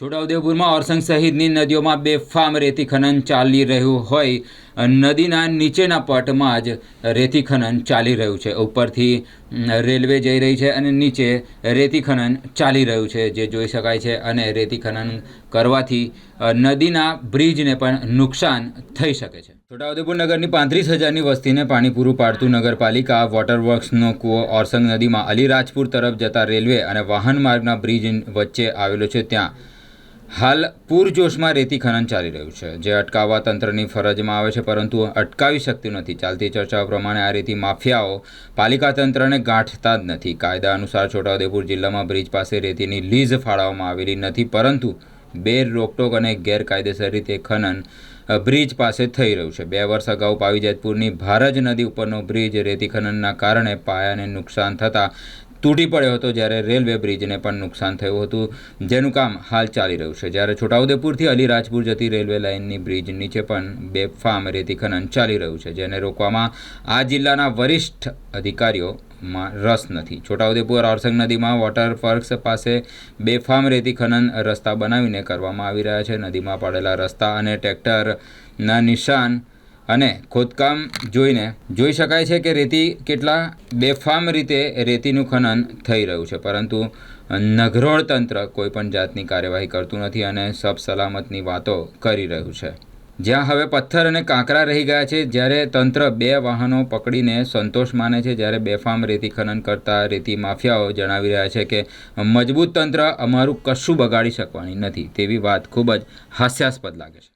છોટાઉદેપુરમાં ઓરસંગ સહિતની નદીઓમાં બેફામ રેતી ખનન ચાલી રહ્યું હોય. નદીના નીચેના પટમાં જ રેતી ખનન ચાલી રહ્યું છે. ઉપરથી રેલવે જઈ રહી છે અને નીચે રેતી ખનન ચાલી રહ્યું છે, જે જોઈ શકાય છે. અને રેતી ખનન કરવાથી નદીના બ્રિજને પણ નુકસાન થઈ શકે છે. છોટાઉદેપુર નગરની પાંત્રીસ હજારની વસ્તીને પાણી પૂરું પાડતું નગરપાલિકા વોટર વર્ક્સનો કૂવો ઓરસંગ નદીમાં અલીરાજપુર તરફ જતા રેલવે અને વાહન માર્ગના બ્રિજ વચ્ચે આવેલો છે. ત્યાં હાલ પૂરજોશમાં રેતી ખનન ચાલી રહ્યું છે. જે અટકાવવા તંત્રની ફરજમાં આવે છે, પરંતુ અટકાવી શકતું નથી. ચાલતી ચર્ચાઓ પ્રમાણે આ રેતી માફિયાઓ પાલિકા તંત્રને ગાંઠતા જ નથી. કાયદા અનુસાર છોટાઉદેપુર જિલ્લામાં બ્રિજ પાસે રેતીની લીઝ ફાળવવામાં આવેલી નથી, પરંતુ બે રોકટોક અને ગેરકાયદેસર રીતે ખનન બ્રિજ પાસે થઈ રહ્યું છે. બે વર્ષ અગાઉ પાવીજેતપુરની ભારજ નદી ઉપરનો બ્રિજ રેતી ખનનના કારણે પાયાને નુકસાન થતાં તૂટી પડ્યો હતો જ્યારે રેલવે બ્રિજને પણ નુકસાન થયું હતું, જેનું કામ હાલ ચાલી રહ્યું છે. જ્યારે છોટાઉદેપુરથી અલીરાજપુર જતી રેલવે લાઇનની બ્રિજ નીચે પણ બેફામ રેતી ખનન ચાલી રહ્યું છે, જેને રોકવામાં આ જિલ્લાના વરિષ્ઠ અધિકારીઓમાં રસ નથી. છોટાઉદેપુર ઓરસંગ નદીમાં વોટર વર્ક્સ પાસે બેફામ રેતી ખનન રસ્તા બનાવીને કરવામાં આવી રહ્યા છે. નદીમાં પડેલા રસ્તા અને ટ્રેક્ટરના નિશાન અને ખોદકામ જોઈને જોઈ શકાય છે કે રેતી કેટલા બેફામ રીતે રેતીનું ખનન થઈ રહ્યું છે. પરંતુ નઘરોળ તંત્ર કોઈપણ જાતની કાર્યવાહી કરતું નથી અને સબ સલામતની વાતો કરી રહ્યું છે. જ્યાં હવે પથ્થર અને કાંકરા રહી ગયા છે, જ્યારે તંત્ર બે વાહનો પકડીને સંતોષ માને છે, જ્યારે બેફામ રેતી ખનન કરતા રેતી માફિયાઓ જણાવી રહ્યા છે કે મજબૂત તંત્ર અમારું કશું બગાડી શકવાની નથી, તેવી વાત ખૂબ જ હાસ્યાસ્પદ લાગે છે.